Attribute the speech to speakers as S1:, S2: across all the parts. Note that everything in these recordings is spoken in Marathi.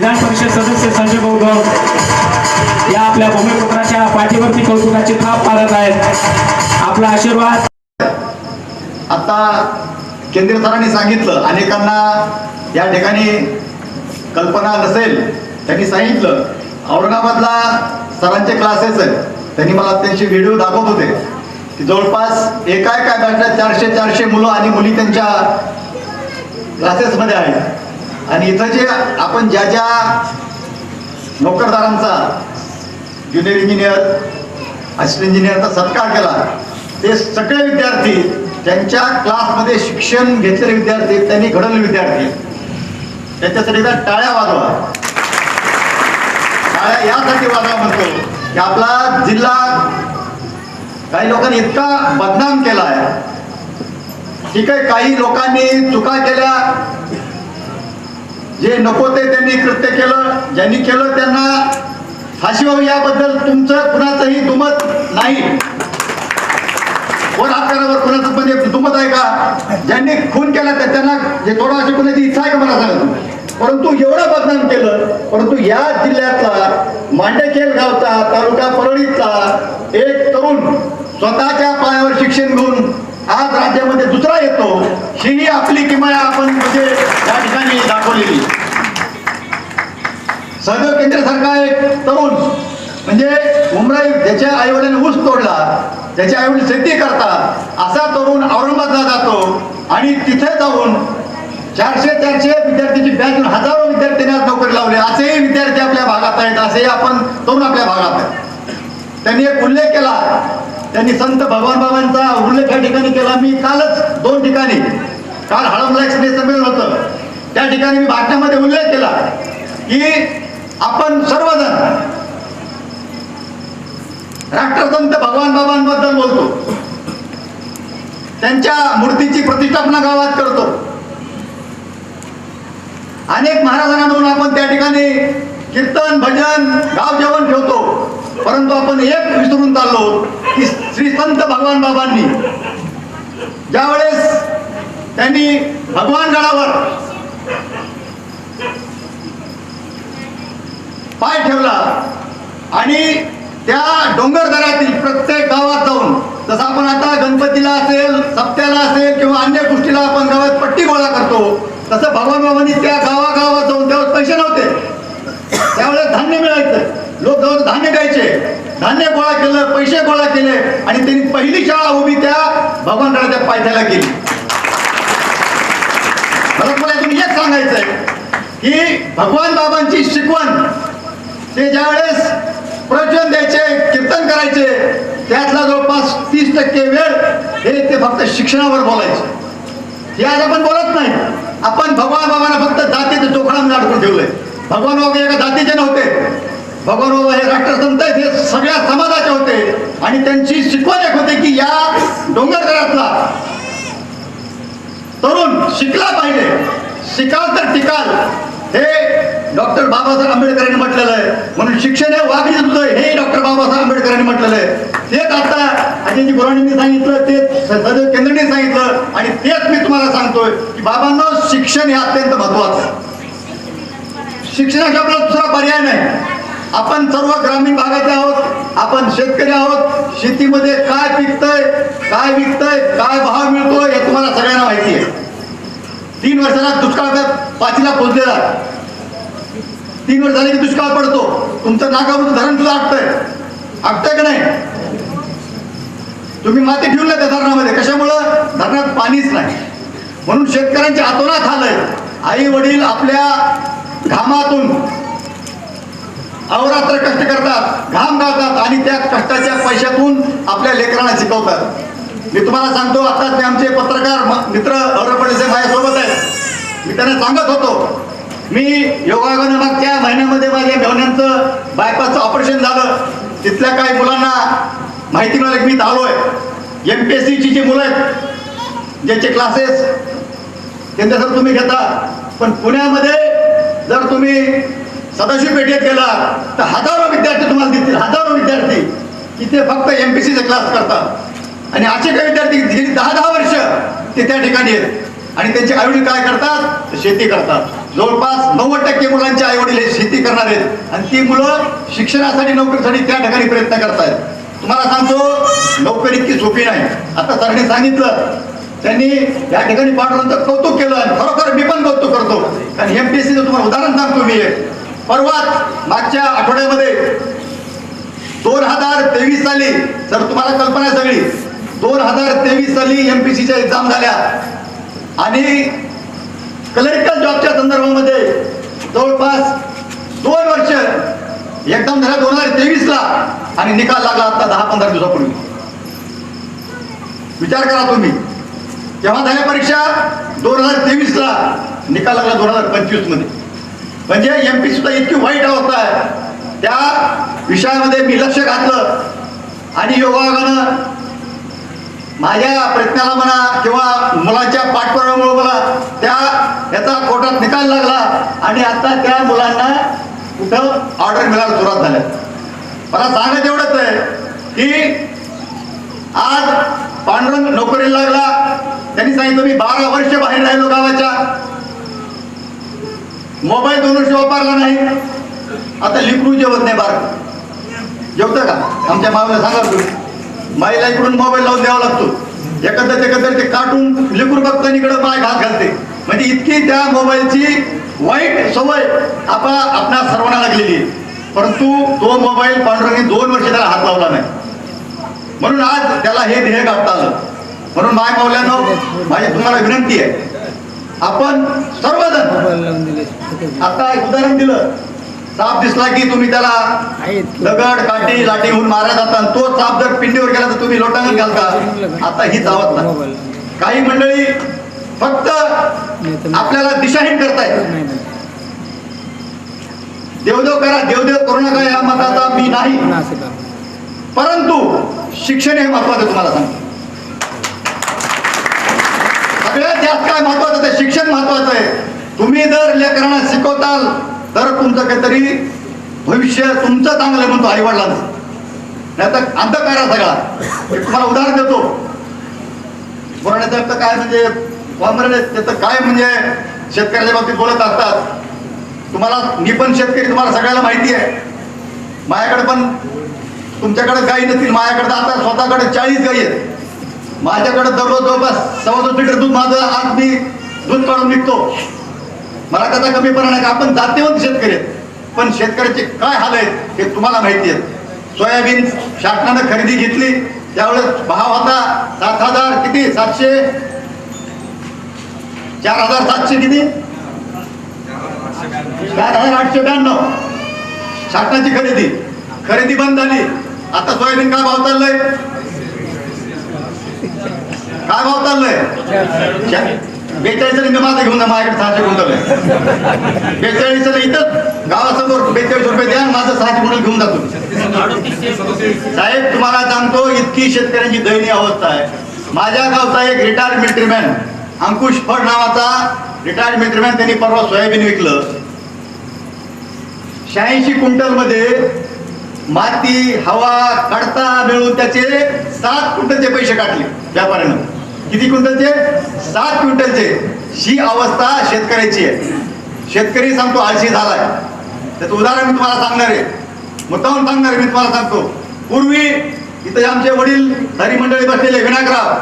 S1: विधान परिषद सदस्य संजय गौतम या आपल्या भूमिपुत्राच्या पाठीवरती कौतुकाची थाप पाडत आहेत. आपला आशीर्वाद.
S2: आता केंद्रीय सरांनी सांगितलं अनेकांना या ठिकाणी कल्पना नसेल त्यांनी सांगितलं औरंगाबादला सरांचे क्लासेस आहेत. त्यांनी मला त्यांचे व्हिडिओ दाखवत होते. की जवळपास एका एका बॅचला चारशे चारशे मुलं आणि मुली त्यांच्या क्लासेसमध्ये आहेत. आणि इथं जे आपण ज्या ज्या नोकरदारांचा ज्युनियर इंजिनियर असिस्टंट इंजिनियरचा सत्कार केला ते सगळे विद्यार्थी त्यांच्या क्लासमध्ये शिक्षण घेतलेले विद्यार्थी त्यांनी घडवले विद्यार्थी त्यांच्यासाठी एकदा टाळ्या वाजवा. टाळ्या यासाठी वाजवा म्हणतो की आपला जिल्हा काही लोकांनी इतका बदनाम केला आहे ठीक आहे काही लोकांनी चुका केल्या जे नको ते त्यांनी कृत्य केलं ज्यांनी केलं त्यांना फाशी व्हावी याबद्दल तुमचं कुणाचंही दुमत नाही. कोण आकारावर कुणाचं म्हणजे दुमत आहे का? ज्यांनी खून केला तर त्यांना जे थोडा अशी कुणाची इच्छा आहे का मला सांगा परंतु एवढं बदनाम केलं परंतु या जिल्ह्यातला मांडेखेल गावचा तालुका परळीतला एक तरुण स्वतःच्या पायावर शिक्षण घेऊन आज राज्यामध्ये दुसरा येतो ही आपली किमया आपण सहदेव केंद्र सारखा एक तरुण. म्हणजे उमराई ज्याच्या आईवडिलांनी ऊस तोडला त्याचे आईवडील शेती करतात असा तरुण औरंगाबादला जातो आणि तिथे जाऊन चारशे चारशे विद्यार्थ्यांची बॅच हजारो विद्यार्थ्यांनी आज नोकरी लावली. असेही विद्यार्थी आपल्या भागात आहेत असेही आपण तरुण आपल्या भागात आहेत. त्यांनी एक उल्लेख केला. त्यांनी संत भगवान बाबांचा उल्लेख या ठिकाणी केला. मी कालच दोन ठिकाणी काल हळमला एक संमेलन होतं. त्या ठिकाणी मी भाषणामध्ये उल्लेख केला की आपण सर्वजण राष्ट्रसंत भगवान बाबांबद्दल बोलतो. त्यांच्या मूर्तीची प्रतिष्ठापना गावात करतो. अनेक महाराजांकडून आपण त्या ठिकाणी कीर्तन भजन गाव जेवण ठेवतो. परंतु आपण एक विसरून चाललो की श्री संत भगवान बाबांनी ज्यावेळेस त्यांनी भगवान गडावर पाय ठेवला. आणि त्या डोंगरदरातील प्रत्येक गावात जाऊन जसं आपण आता गणपतीला असेल सप्त्याला असेल किंवा अन्य गोष्टीला आपण गावात पट्टी गोळा करतो तसं भगवान बाबांनी त्या गावागावात जाऊन त्यावेळेस पैसे नव्हते. त्यावेळेस धान्य मिळायचं. लोक जाऊन धान्य द्यायचे धान्य गोळा केलं पैसे गोळा केले आणि त्यांनी पहिली शाळा उभी त्या भगवानगडाच्या पायथ्याला केली. मला तुम्हाला तुम्ही हेच सांगायचंय की भगवान बाबांची शिकवण ते ज्यावेळेस प्रवचन द्यायचे कीर्तन करायचे त्यातला जवळपास तीस टक्के वेळ हे ते फक्त शिक्षणावर बोलायचे. हे आज आपण बोलत नाही. आपण भगवान बाबांना फक्त जातीचं चोखडामध्ये अडकून ठेवलंय. भगवान बाबा एका जातीचे नव्हते. भगवान बाबा हे राष्ट्रसंत हे सगळ्या समाजाचे होते. आणि त्यांची शिकवण एक होते की या डोंगरदऱ्यातला तरुण शिकला पाहिजे. शिकाल तर टिकाल. हे डॉक्टर बाबासाहेब आंबेडकरांनी म्हटलेलं आहे. म्हणून शिक्षण हे वाघ जमतोय. हे डॉक्टर बाबासाहेब आंबेडकरांनी म्हटलेलं आहे. तेच आता अजयजी गुराणींनी सांगितलं तेच सदैव केंद्राने सांगितलं आणि तेच मी तुम्हाला सांगतोय की बाबांना शिक्षण हे अत्यंत महत्वाचं आहे. शिक्षणाशिवाय म्हणजे आपला दुसरा पर्याय नाही. आपण सर्व ग्रामीण भागातले आहोत आपण शेतकरी आहोत शेतीमध्ये काय पिकतंय काय विकतंय काय भाव मिळतोय हे तुम्हाला सगळ्यांना माहिती आहे. तीन वर्षाला दुष्काळ पाचीला पोचलेला तीन वर्ष झाले की दुष्काळ पडतो. तुमचं नागावरून धरण सुद्धा आटतंय. आटतंय का नाही? तुम्ही माती ठेवून त्या धरणामध्ये. कशामुळं? धरणात पाणीच नाही. म्हणून शेतकऱ्यांच्या आतोनात आलंय. आई वडील आपल्या घामातून अवरात्र कष्ट करतात. घाम गाळतात आणि त्या कष्टाच्या पैशातून आपल्या लेकरांना शिकवतात. मी तुम्हाला सांगतो आता ते आमचे पत्रकार म- मित्र औरपडेचे माझ्यासोबत आहेत मी त्यांना सांगत होतो मी योगायोगानं मागच्या महिन्यामध्ये माझ्या मेवण्यांचं बायपासचं ऑपरेशन झालं. तिथल्या काही मुलांना माहिती मिळाली की मी इथं आहे एम पी एस सीची जी मुलं आहेत ज्याचे क्लासेस केंद्र सर तुम्ही घेता. पण पुण्यामध्ये जर तुम्ही सदाशिव पेठेत गेला तर हजारो विद्यार्थी तुम्हाला दिसतील हजारो विद्यार्थी. तिथे फक्त एम पी सीचे क्लास करतात. आणि असे काही विद्यार्थी गेली दहा दहा वर्ष ते त्या ठिकाणी आहेत. आणि त्यांचे आईवडील काय करतात? शेती करतात. जवळपास नव्वद टक्के मुलांचे आईवडील हे शेती करणार आहेत. आणि ती मुलं शिक्षणासाठी नोकरीसाठी त्या ठिकाणी प्रयत्न करतायत. तुम्हाला सांगतो नोकरी इतकी सोपी नाही. आता सरांनी सांगितलं त्यांनी या ठिकाणी पाठवलं कौतुक केलं आणि खरोखर मी पण कौतुक करतो. कारण एम पी तुम्हाला उदाहरण सांगतो मी एक. परवाच मागच्या आठवड्यामध्ये दोन हजार तेवीस साली जर तुम्हाला कल्पना सगळी दोन हजार तेवीस साली एमपीसीच्या एक्झाम झाल्या. आणि क्लरिकल जॉबच्या संदर्भामध्ये जवळपास दोन वर्ष एकदम झाला दोन हजार तेवीसला आणि निकाल लागला आता दहा पंधरा दिवसापूर्वी. विचार करा तुम्ही. तेव्हा झाल्या परीक्षा? दोन हजार तेवीसला निकाल लागला दोन हजार पंचवीसमध्ये म्हणजे एम पी सुद्धा इतकी वाईट अवस्था आहे. त्या विषयामध्ये मी लक्ष घातलं आणि योगायोगानं माझ्या प्रयत्नाला म्हणा किंवा मुलाच्या पाठपुराव्यामुळे मला त्या याचा कोर्टात निकाल लागला आणि आता त्या मुलांना कुठं ऑर्डर मिळायला सुरुवात झाल्या मला सांगत एवढंच आहे की आज पांडुरंग नोकरीला लागला. त्यांनी सांगितलं मी बारा वर्ष बाहेर राहिलो गावाच्या. मोबाईल दोन वर्ष वापरला नाही. आता लिकरू जेवत नाही बार जेवतं का? आमच्या मावला सांगा तुम्ही. माईला इकडून मोबाईल लावून द्यावा लागतो. एकंदर एकंदर ते काटून लिकूर बघताना इकडं माय घात घालते. म्हणजे इतकी त्या मोबाईलची वाईट सवय आपा आपल्या सर्वांना लागलेली आहे. परंतु तो मोबाईल पांडुरंगी दोन वर्ष त्याला हात लावला नाही. म्हणून आज त्याला हे ध्येय गाठता आलं. म्हणून माय मावल्यानं माझी तुम्हाला विनंती आहे. आपण सर्वजण आता एक उदाहरण दिलं. साप दिसला की तुम्ही त्याला? दगड काठी लाठी होऊन मारा जाता तो साप जर पिंडीवर गेला तर तुम्ही लोटांगण घालता. आता ही जावत नाही.
S3: मोबाईल
S2: काही मंडळी फक्त आपल्याला दिशाहीन करतायत. देवदेव करा देवदेव करू नका या मताचा मी नाही.
S3: करा.
S2: परंतु शिक्षण हे महत्वाचं तुम्हाला सांगतो. सगळ्यात जास्त काय महत्वाचं ते शिक्षण महत्वाचं आहे. तुम्ही जर लेकरांना तर तुमचं काहीतरी भविष्य तुमचं चांगलं म्हणतो आई वडिलांचं नाही तर अंधकार सगळा तुम्हाला उदाहरण देतो. बोलण्याचं काय म्हणजे त्याचं काय म्हणजे शेतकऱ्याच्या बाबतीत बोलत असतात. तुम्हाला मी पण शेतकरी तुम्हाला सगळ्याला माहिती आहे. माझ्याकडे पण तुमच्याकडे गाई नसतील माझ्याकडे आता स्वतःकडे चाळीस गाई आहेत. माझ्याकडे दररोज जवळपास सव्वा दोन लिटर दूध माझं आज मी दूध काढून निघतो मला त्याचा कमीपणा नाही का आपण जातीवंत शेतकरी आहेत. पण शेतकऱ्याचे काय हाल आहेत हे तुम्हाला माहिती आहे. सोयाबीन शासनानं खरेदी घेतली त्यावेळेस भाव होता सात हजार किती? सातशे? चार हजार सातशे किती? चार हजार आठशे ब्याण्णव. शासनाची खरेदी. खरेदी बंद झाली. आता सोयाबीन काय भाव चाललंय? काय भाव चाललंय? बेचाळीस मी माझं घेऊन जा माझ्याकडे सहाशे गुंतवले. बेचाळीस इथं गावासमोर बेचाळीस रुपये द्या माझं सहाशे गुंडल घेऊन जातो साहेब तुम्हाला सांगतो इतकी शेतकऱ्यांची दयनीय अवस्था आहे. माझ्या गावचा एक रिटायर्ड मिलिटरीमॅन अंकुश फड नावाचा रिटायर्ड मिलिटरीमॅन त्यांनी परवा सोयाबीन विकलं. शहाऐंशी क्विंटलमध्ये माती हवा कडता मिळून त्याचे सात क्विंटलचे पैसे काढले व्यापाऱ्यानं. किती क्विंटलचे? सात क्विंटलचे. ही अवस्था शेतकऱ्याची आहे. शेतकरी सांगतो आळशी झालाय. त्याचं उदाहरण मी तुम्हाला सांगणार आहे. मुद्दाहून सांगणार आहे मी तुम्हाला सांगतो. पूर्वी इथे आमचे वडील हरी मंडळी बसलेले विनायकराव.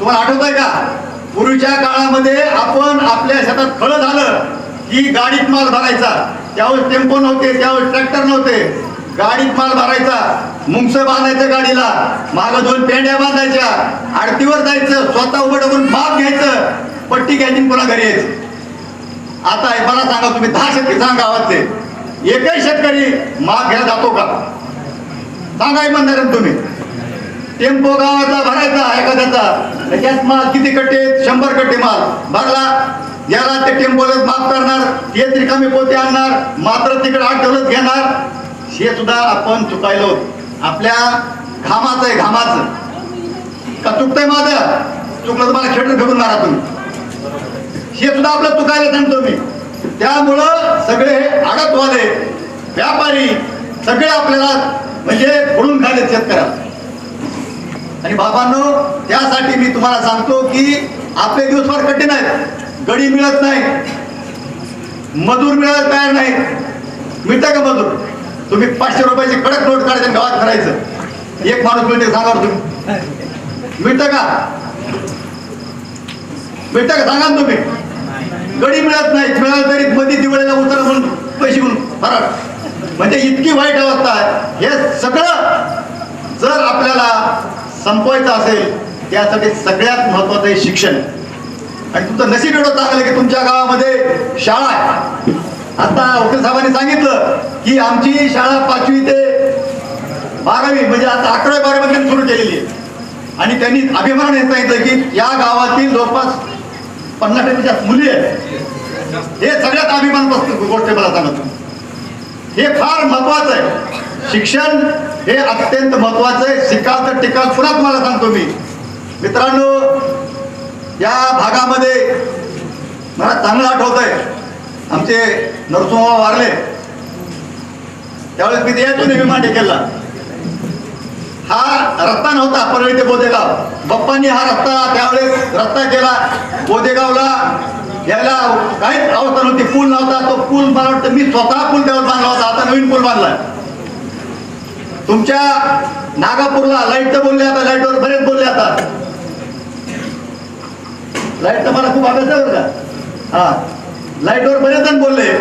S2: तुम्हाला आठवत आहे का? पूर्वीच्या काळामध्ये आपण आपल्या शेतात फळं झालं. की गाडीत माल भरायचा. त्यावेळेस टेम्पो नव्हते त्यावेळेस ट्रॅक्टर नव्हते. गाडीत माल भरायचा. मुंगसे बांधायचं गाडीला. माग दोन पेंड्या बांधायच्या. आडतीवर जायचं स्वतः उभं टाकून माप घ्यायचं. पट्टी घ्यायची पुन्हा घरी यायचं. आता हे मला सांगा तुम्ही दहा शेतकरी सांगा गावातले. एकही शेतकरी माप घ्यायला जातो का? सांगा म्हणणार तुम्ही. टेम्पो गावाचा भरायचा एखाद्याचा. त्याच्यात माल किती कट्टे? आहेत? शंभर कट्टे माल. भरला. याला ते टेम्पोला माफ करणार. येत रिकामी पोते आणणार. मात्र तिकडे आठ घेणार. हे सुद्धा आपण चुकायलो. आपल्या घामाचं आहे घामाचं. का चुकतंय माझं? चुकलं तर मला खेळून घेऊन मारा तुम्ही. हे सुद्धा आपलं चुकायला सांगतो मी. त्यामुळं सगळे आडतवाले व्यापारी सगळे आपल्याला म्हणजे फोडून खाले शेतकऱ्या. आणि बाबांनो त्यासाठी मी तुम्हाला सांगतो की आपले दिवस फार कठीण आहेत. गडी मिळत नाही मजूर मिळत तयार नाही मिळतं का मजूर? तुम्ही पाचशे रुपयाची कडक नोट काढायचं गावात करायचं एक माणूस मिळते सांगा तुम्ही. मिळतं का? मिळतं का? सांगा तुम्ही. गडी मिळत नाही मिळाल तरी मध्ये दिवाळीला उतरा म्हणून पैसे घेऊन फरार म्हणजे इतकी वाईट अवस्था आहे. हे सगळं जर आपल्याला संपवायचं असेल त्यासाठी सगळ्यात महत्वाचं आहे शिक्षण. आणि तुमचं नशीब एवढं चांगलं की तुमच्या गावामध्ये शाळा आहे. आता वकील साहेबांनी सांगितलं की आमची शाळा पाचवी ते बारावी म्हणजे आता अकरावी बारावी सुरू केलेली आहे. आणि त्यांनी अभिमानाने सांगितलं की या गावातील जवळपास पन्नास टक्केच्या मुली आहेत. हे सगळ्यात अभिमान गोष्ट मला सांगत. हे फार महत्वाचं आहे. शिक्षण हे अत्यंत महत्वाचं आहे. शिकाल तर टिकाल. पुन्हा तुम्हाला सांगतो मी. मित्रांनो या भागामध्ये मला चांगलं आठवत आहे आमचे नरसोबा वारले. त्यावेळेस मी यायचो नेहमी केला हा रस्ता नव्हता परळी ते बोदेगाव. बाप्पांनी हा रस्ता त्यावेळेस रस्ता केला. बोदेगावला यायला काहीच अवस्था नव्हती. पूल नव्हता तो पूल मला वाटतं मी स्वतः पूल त्यावर बांधला होता. आता नवीन पूल बांधला तुमच्या नागापूरला लाइट तर बोलले आता लाईटवर बरेच बोलले आता. लाइट तर मला खूप अभ्यास आहे का? हा. लाईटवर पर्यंत बोलले.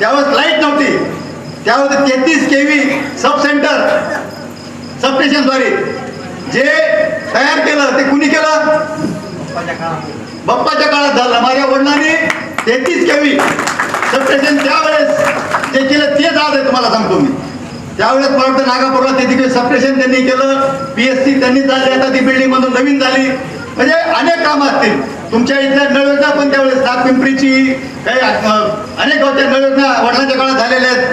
S2: त्यावेळेस लाइट नव्हती. त्यावेळेस तेहतीस के व्ही सब सेंटर सबस्टेशनद्वारे जे तयार केलं ते कुणी केलं? बाप्पाच्या काळात झालं. माझ्या वडिलांनी तेहतीस के व्ही सबस्टेशन त्यावेळेस जे केलं तेच आज आहे तुम्हाला सांगतो मी. त्यावेळेस मला वाटतं नागापूरला ते तिकडे सबस्टेशन त्यांनी केलं. पी एस सी त्यांनी झाली. आता ती बिल्डिंग मधून नवीन झाली. म्हणजे अनेक कामं असतील. तुमच्या इथल्या नळयोजना पण त्यावेळेस नागपिंपरीची काही अनेक गावच्या नळयोजना वडिलांच्या काळात झालेल्या आहेत.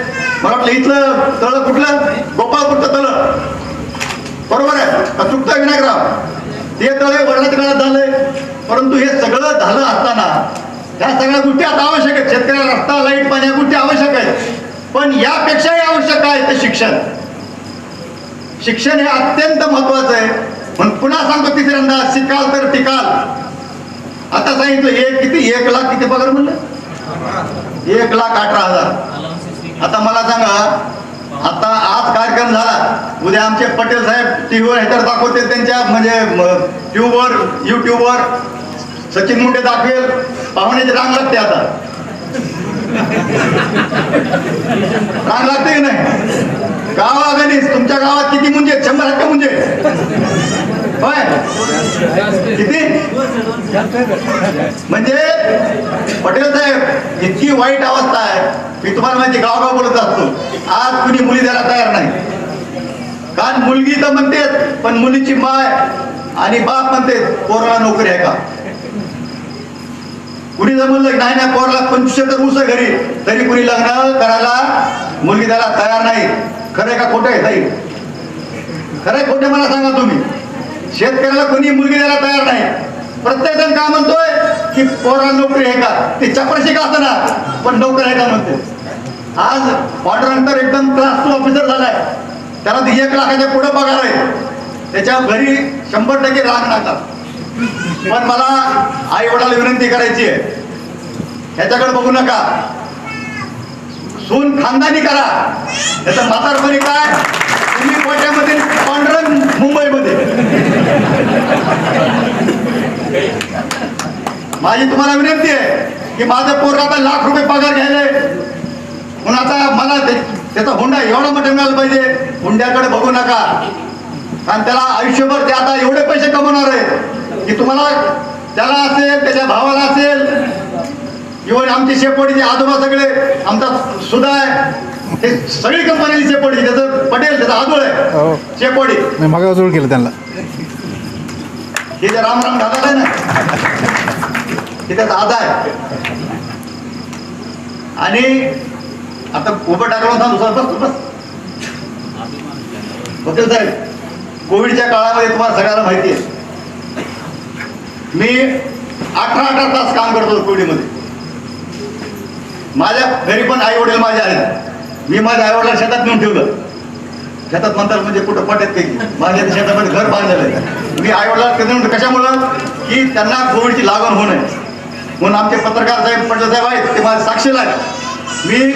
S2: मला वाटलं इथलं तळ कुठलं? गोपाळपूरचं तळ. बरोबर आहे. का चुकता विनायकराव. ते तळ वडिलांच्या काळात झालंय. परंतु हे सगळं झालं असताना ह्या सगळ्या गोष्टी आता आवश्यक आहेत. शेतकऱ्याला रस्ता लाइट पाणी या गोष्टी आवश्यक आहेत. पण यापेक्षाही आवश्यक आहे ते शिक्षण. शिक्षण हे अत्यंत महत्वाचं आहे. पण पुन्हा सांगतो तिसऱ्यांदा शिकाल तर टिकाल. आता सांगितलं एक किती? एक लाख किती पगार म्हणलं? एक लाख अठरा हजार. आता मला सांगा आता आज कार्यक्रम झाला. उद्या आमचे पटेल साहेब टीव्हीवर ह्याच्यावर दाखवते त्यांच्या म्हणजे ट्यूबवर युट्यूबवर सचिन मुंडे दाखवेल. पाहुण्याची रांग लागते आता. रांग लागते की नाही? गावागणीच तुमच्या गावात किती मुंजे? शंभर हक्क मुंजे. होय? किती? म्हणजे पटेल साहेब इतकी वाईट अवस्था आहे. मी तुम्हाला माहिती गावगाव बोलत असतो. आज कुणी मुली द्यायला तयार नाही. कारण मुलगी तर म्हणतेच पण मुलीची माय आणि बाप म्हणते पोराला नोकरी आहे का? कुणी जर म्हणलं नाही ना पोराला पंचवीस तर ऊस घरी तरी कुणी लग्न करायला मुलगी द्यायला तयार नाही. खरं आहे का खोटं आहे ताई? खरं आहे खोटे मला सांगा तुम्ही. शेतकऱ्याला कोणी मुलगी द्यायला तयार नाही. प्रत्येक जण काय म्हणतोय की पोरा नोकरी आहे का? ते चपराशी का असणार? पण नोकरी आहे का म्हणते? आज पांडुरंग एकदम क्लास टू ऑफिसर झालाय. त्याला एक लाखाच्या पुढे पगार आहे. त्याच्या घरी शंभर टक्के राग नातात पण मला आई वडाला विनंती करायची आहे. ह्याच्याकडे बघू नका. सून खानदानी करा. त्याचं म्हातारपणी काय? तुम्ही कोट्यामध्ये पांढरंग मुंबईमध्ये. माझी तुम्हाला विनंती आहे की माझं पोरग आता लाख रुपये पगार घ्यायलाय म्हणून आता मला ते- त्याचा हुंडा एवढा मोठा मिळाला पाहिजे. हुंड्याकडे बघू नका. कारण त्याला आयुष्यभर ते आता एवढे पैसे कमवणार आहे की तुम्हाला त्याला असेल त्याच्या भावाला असेल इव्हन आमची शेपोडीचे आजोबा सगळे आमचा सुद्धा आहे हे सगळी कंपनी शेपोडी त्याचं पटेल त्याचा आजोळ
S4: हो.
S2: आहे शेपोडी
S4: मी मग जोड केलं त्यांना.
S2: हे जे राम राम दादा आहे ना हे त्याचा आधा आहे. आणि आता उभं टाकलं सांगतो सर बस बस. वकील साहेब कोविडच्या काळामध्ये तुम्हाला सगळ्याला माहिती आहे. मी अठरा अठरा तास काम करतो कोविडमध्ये. माझ्या घरी पण आई वडील माझे आहेत. मी माझ्या आई वडिला शेतात नेऊन ठेवलं. शेतात म्हणतात म्हणजे कुठं पटत काही माझ्या शेतामध्ये घर बांधलेलं आहे. मी आई वडिला नेऊन कशामुळं? की त्यांना कोविडची लागण होऊ नये. म्हणून आमचे पत्रकार साहेब पटेल साहेब आहेत ते माझे साक्षीला आहेत. मी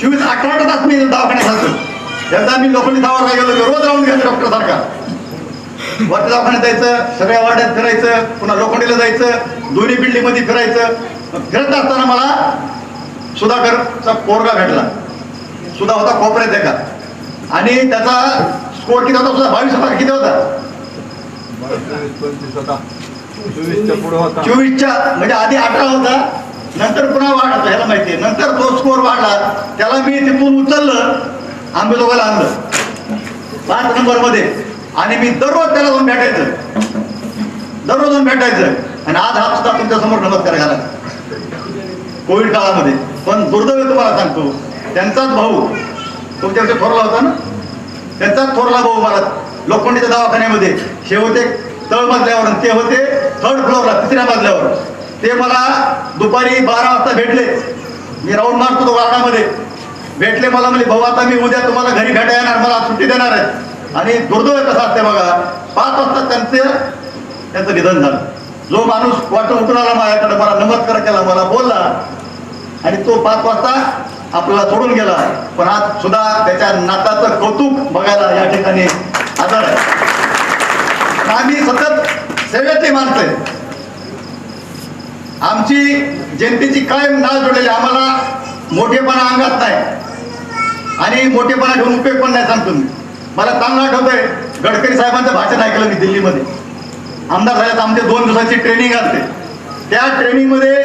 S2: चोवीस अठरा तास मी दवाखान्यात जातो एकदा मी लोखंडी दवाखान्यात गेलो रोज राहून गेलो डॉक्टर सारखा. वरच्या दवाखान्यात जायचं सगळ्या वार्ड्यात फिरायचं पुन्हा लोखंडीला जायचं दोन्ही बिल्डिंगमध्ये फिरायचं. फिरत असताना मला सुधाकरचा पोरगा भेटला. सुधा होता कोपऱ्यात एका. आणि त्याचा स्कोर किती होता सुद्धा बावीस होता किती होता?
S4: चोवीसच्या
S2: म्हणजे आधी अठरा होता. नंतर पुन्हा वाढला ह्याला माहिती आहे. नंतर तो स्कोर वाढला. त्याला मी तिथून उचललं. आंबेजोगाला आणलं. पाच नंबरमध्ये आणि मी दररोज त्याला जाऊन भेटायचं. दररोज जाऊन भेटायचं. आणि आज हा सुद्धा तुमच्यासमोर नमस्कार घाला कोविड काळामध्ये. पण दुर्दैव तुम्हाला सांगतो त्यांचाच भाऊ तुमच्याकडे थोरला होता ना? त्यांचाच थोरला भाऊ मला लोखंडीच्या दवाखान्यामध्ये. हे होते तळ मजल्यावर आणि ते होते थर्ड फ्लोअरला तिसऱ्या मजल्यावर ते मला दुपारी बारा वाजता भेटले. मी राऊंड मारतो तो वार्डामध्ये भेटले मला म्हणजे भाऊ आता मी उद्या तुम्हाला घरी भेटा येणार मला सुट्टी देणार आहे आणि दुर्दैव कसं असते बघा पाच वाजता त्यांचं त्यांचं निधन झालं. जो माणूस वाटून उठून माझ्याकडे मला नमस्कार केला मला बोलला आणि तो पाच वाजता आपल्याला सोडून गेला. पण आज सुद्धा त्याच्या नाताचं कौतुक बघायला या ठिकाणी आदर आहे. आम्ही सतत सेवेतली माणसं आहे आमची जनतेची कायम नाळ जोडलेली आम्हाला मोठेपणा अंगात नाही. आणि मोठेपणा घेऊन उपयोग पण नाही सांगतो मी. मला चांगलं आठवतोय गडकरी साहेबांचं भाषण ऐकलं मी दिल्लीमध्ये. आमदार झाल्याचं आमचे दोन दिवसाची ट्रेनिंग असते. त्या ट्रेनिंगमध्ये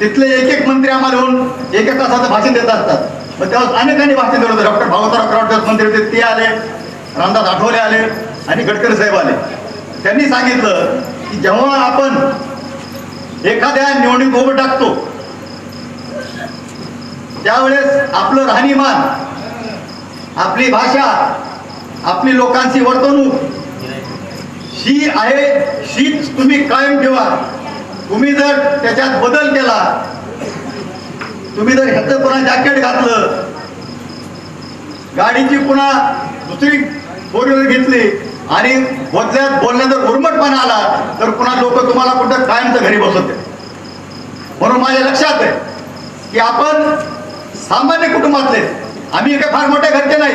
S2: तिथले एक एक मंत्री आम्हाला येऊन एक एक तासाचं भाषण देत असतात. मग त्यावेळेस अनेकांनी भाषण दिलं होतं. डॉक्टर भागवतराव कराडकर मंत्री होते ते आले. रामदास आठवले आले आणि गडकरी साहेब आले. त्यांनी सांगितलं की जेव्हा आपण एखाद्या निवडणूक उभं टाकतो त्यावेळेस आपलं राहणीमान आपली भाषा आपली लोकांची वर्तणूक ही आहे हीच तुम्ही कायम ठेवा. तुम्ही जर त्याच्यात बदल केला तुम्ही जर ह्याचं पुन्हा जॅकेट घातलं गाडीची पुन्हा दुसरी फोर व्हीलर घेतली आणि बदल्यात बोलण्यात जर उर्मटपणा आला तर पुन्हा लोक तुम्हाला कुठं कायमचं घरी बसवते म्हणून माझ्या लक्षात आहे की आपण सामान्य कुटुंबातले आम्ही एका फार मोठ्या घरचे नाही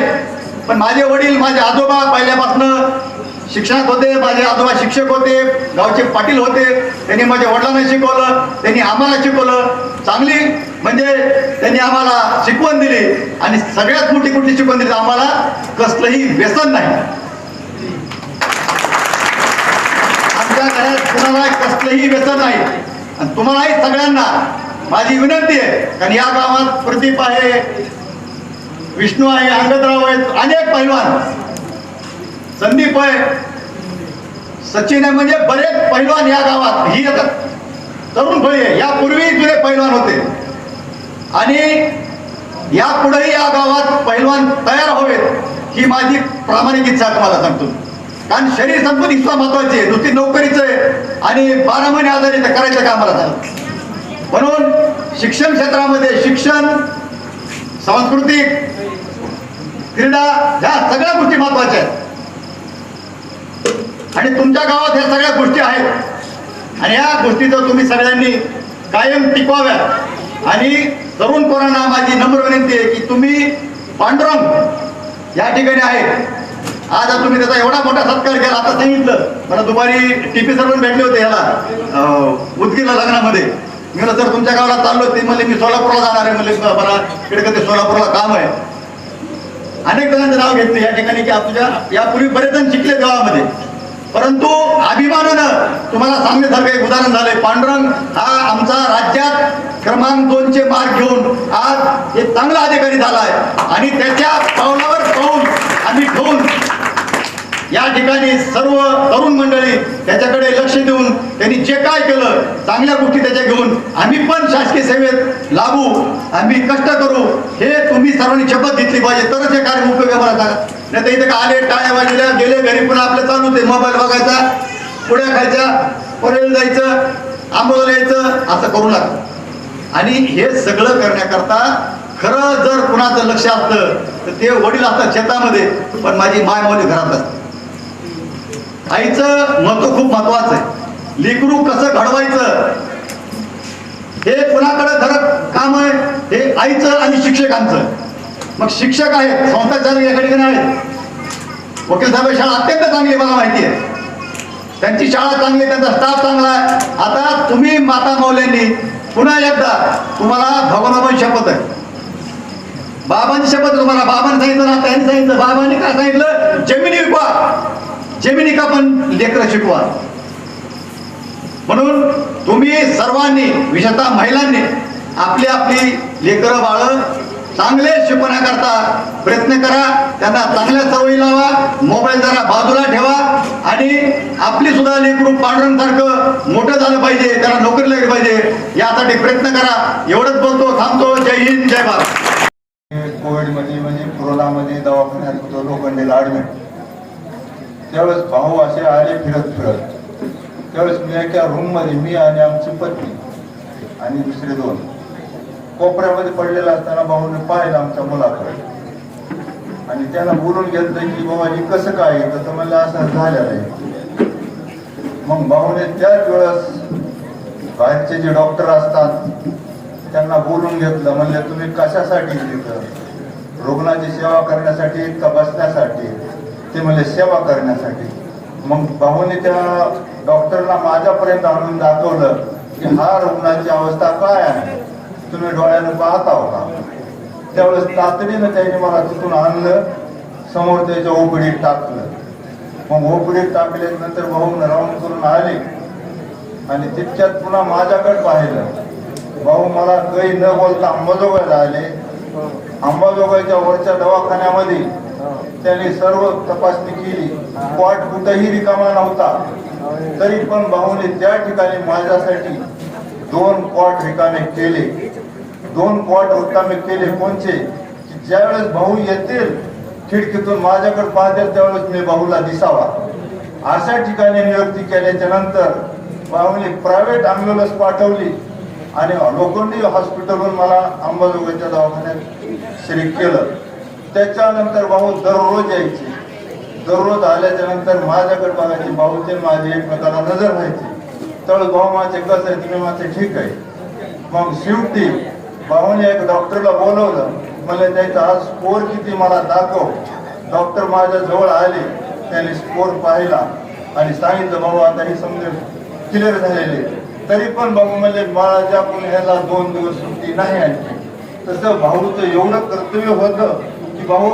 S2: पण माझे वडील माझे आजोबा पहिल्यापासून शिक्षणात होते माझे आजोबा शिक्षक होते गावचे पाटील होते त्यांनी माझ्या वडिलांना शिकवलं त्यांनी आम्हाला शिकवलं. चांगली म्हणजे त्यांनी आम्हाला शिकवण दिली आणि सगळ्यात मोठी कुठली शिकवण दिली आम्हाला कसलंही व्यसन नाही. आमच्या घरात कुणाला कसलंही व्यसन नाही. आणि तुम्हालाही सगळ्यांना माझी विनंती आहे कारण या गावात प्रदीप आहे विष्णू आहे अंगदराव आहेत अनेक पैलवान. संदीप आहे सचिन आहे म्हणजे बरेच पैलवान या गावात ही आता तरुण फळी आहे. यापूर्वी जुने पैलवान होते. आणि यापुढेही या गावात पैलवान तयार हवेत ही माझी प्रामाणिक इच्छा तुम्हाला सांगतो. कारण शरीर संपून सुद्धा महत्वाची आहे. नुसती नोकरीचं आहे आणि बारा महिने आजारी तर करायचं कामाला झालं म्हणून शिक्षण क्षेत्रामध्ये शिक्षण सांस्कृतिक क्रीडा ह्या सगळ्या गोष्टी महत्त्वाच्या आहेत. आणि तुमच्या गावात ह्या सगळ्या गोष्टी आहेत. आणि या गोष्टी जर तुम्ही सगळ्यांनी कायम टिकवाव्या आणि तरुण पोरांना माझी नम्र विनंती आहे की तुम्ही पांडुरंग या ठिकाणी आहेत. आज तुम्ही त्याचा एवढा मोठा सत्कार केला आता सांगितलं. मला दुपारी टीपी सर पण भेटले होते ह्याला अं, उदगीरला लग्नामध्ये. मी म्हणलं सर तुमच्या गावाला चाललो ते म्हणले मी सोलापूरला जाणार आहे. म्हणले मला इकडे कधी सोलापूरला काम आहे. अनेक जणांचं नाव घेतलं या ठिकाणी की आपल्या यापूर्वी बरेच जण शिकले गावामध्ये. परंतु अभिमानानं तुम्हाला सांगण्यासारखं एक उदाहरण झालंय. पांडुरंग हा आमचा राज्यात क्रमांक दोनचे मार्क घेऊन आज एक चांगला अधिकारी झालाय. आणि त्याच्या पावलावर पाऊल आम्ही ठेवून या ठिकाणी सर्व तरुण मंडळी त्याच्याकडे लक्ष देऊन त्यांनी जे काय केलं चांगल्या गोष्टी त्याच्या घेऊन आम्ही पण शासकीय सेवेत लागू आम्ही कष्ट करू हे तुम्ही सर्वांनी शपथ घेतली पाहिजे. तरच हे कार्य उपयोग नाही तर इथे का आले टाळ्या वाजल्या गेले घरी पुन्हा आपलं चालू ते मोबाईल बघायचा पुढे खायच्या परेल जायचं आंबोल यायचं असं करू नका. आणि हे सगळं करण्याकरता खरं जर कुणाचं लक्ष असतं तर ते वडील असतात शेतामध्ये पण माझी माय मौली घरात असते. आईचं महत्त्व खूप महत्वाचं आहे. लेकरू कसं घडवायचं हे कुणाकडे घरात हे आईचं आणि शिक्षकांचं. मग शिक्षक आहेत संस्था चालू या आहेत. वकील साहेब शाळा अत्यंत चांगली आहे, मला माहिती आहे. त्यांची शाळा चांगली आहे, त्यांचा स्टाफ चांगला आहे. आता तुम्ही माता मौल्यांनी पुन्हा एकदा तुम्हाला भगवान शपथ आहे. बाबांची शपथ तुम्हाला. बाबांनी सांगितलं ना त्यांनी सांगितलं. बाबांनी काय सांगितलं? जमिनी विकवा. जमिनी का पण लेकरं शिकवा. म्हणून तुम्ही सर्वांनी विशेषतः महिलांनी आपली आपली लेकरं बाळं चांगले शिकवण्याकरता प्रयत्न करा. त्यांना चांगल्या सवयी लावा. मोबाईल जरा बाजूला ठेवा. आणि आपली सुद्धा लेकरू पांढऱ्यांसारखं मोठं झालं पाहिजे त्याला नोकरी लागली पाहिजे यासाठी प्रयत्न करा. एवढंच बोलतो थांबतो. जय हिंद जय भारत.
S4: कोविडमध्ये म्हणजे कोरोनामध्ये दवाखान्यात होतो लोखंडेला ॲडमिट त्यावेळेस भाऊ असे आले फिरत फिरत. त्यावेळेस मी एका रूममध्ये मी आणि आमची पत्नी. आणि दुसरे दोन. कोपऱ्यामध्ये पडलेला असताना भाऊने पाहिलं आमच्या मुलाकडे. आणि त्यांना बोलून घेतलं की बाबा हे कसं काय तसं तर म्हणलं असं झालेलं आहे. मग भाऊने त्याच वेळेस बाहेरचे जे डॉक्टर असतात त्यांना बोलून घेतलं. म्हणजे तुम्ही कशासाठी तिथं? रुग्णाची सेवा करण्यासाठी का बसण्यासाठी? ते म्हणले सेवा करण्यासाठी. मग भाऊने त्या डॉक्टरला माझ्यापर्यंत आणून दाखवलं की हा रुग्णाची अवस्था काय आहे? तुम्ही डोळ्यानं पाहत होता त्यावेळेस तातडीनं त्याने मला तिथून आणलं समोर त्याच्या ओपडीत टाकलं. मग ओपडीत टाकल्यानंतर भाऊन राऊंड करून आले. आणि तितक्यात पुन्हा माझ्याकडे पाहिलं. भाऊ मला काही न बोलता अंबाजोगाईला आले अंबाजोगाईच्या वरच्या दवाखान्यामध्ये त्यांनी सर्व तपासणी केली. पॉट कुठेही रिकामा नव्हता. तरी पण भाऊने त्या ठिकाणी माझ्यासाठी दोन पॉट रिकामे केले. दोन कॉट रिकामे केले कोणचे? की ज्यावेळेस भाऊ येतील खिडकीतून माझ्याकडे पाहतील त्यावेळेस मी भाऊला दिसावा. अशा ठिकाणी नियुक्ती केल्याच्यानंतर भाऊने प्रायव्हेट अँब्युलन्स पाठवली आणि लोखंडी हॉस्पिटलहून मला अंबाजोगाईच्या दवाखान्यात श्री केलं. त्याच्यानंतर भाऊ दररोज यायचे. दररोज आल्याच्यानंतर माझ्याकडे बघायचे भाऊचे माझे एकमेकाला नजर व्हायची तर भाऊ माझे कसं आहे? तुम्ही माझे ठीक आहे. मग शेवटी भाऊने एक डॉक्टरला बोलवलं. मला त्याचा आज स्कोर किती मला दाखव. डॉक्टर माझ्या जवळ आले. त्याने स्कोर पाहिला. आणि सांगितलं भाऊ आता हे समजेल क्लिअर झालेले. तरी पण भाऊ म्हणजे मला ज्या ह्याला दोन दिवस सुट्टी नाही आणखी तसं भाऊचं एवढं कर्तव्य होतं की भाऊ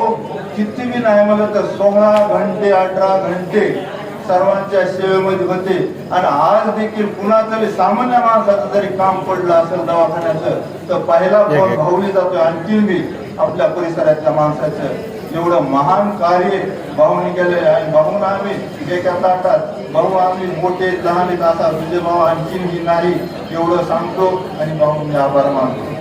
S4: किती बी नाही म्हणलं तर सोळा घंटे अठरा घंटे सर्वांच्या सेवेमध्ये होते. आणि आज देखील पुन्हा तरी सामान्य माणसाचं जरी काम पडलं असेल दवाखान्याचं तर पहिला फोन भाऊली जातोय आणखीन बी आपल्या परिसरातल्या माणसाचं. एवढं महान कार्य भाऊने केलेलं आहे. आणि भाऊन आम्ही एका ताटात भाऊ आम्ही मोठे लहान असा तुझे भाऊ आणखीन ही नाही एवढं सांगतो आणि भाऊ मी आभार मानतो.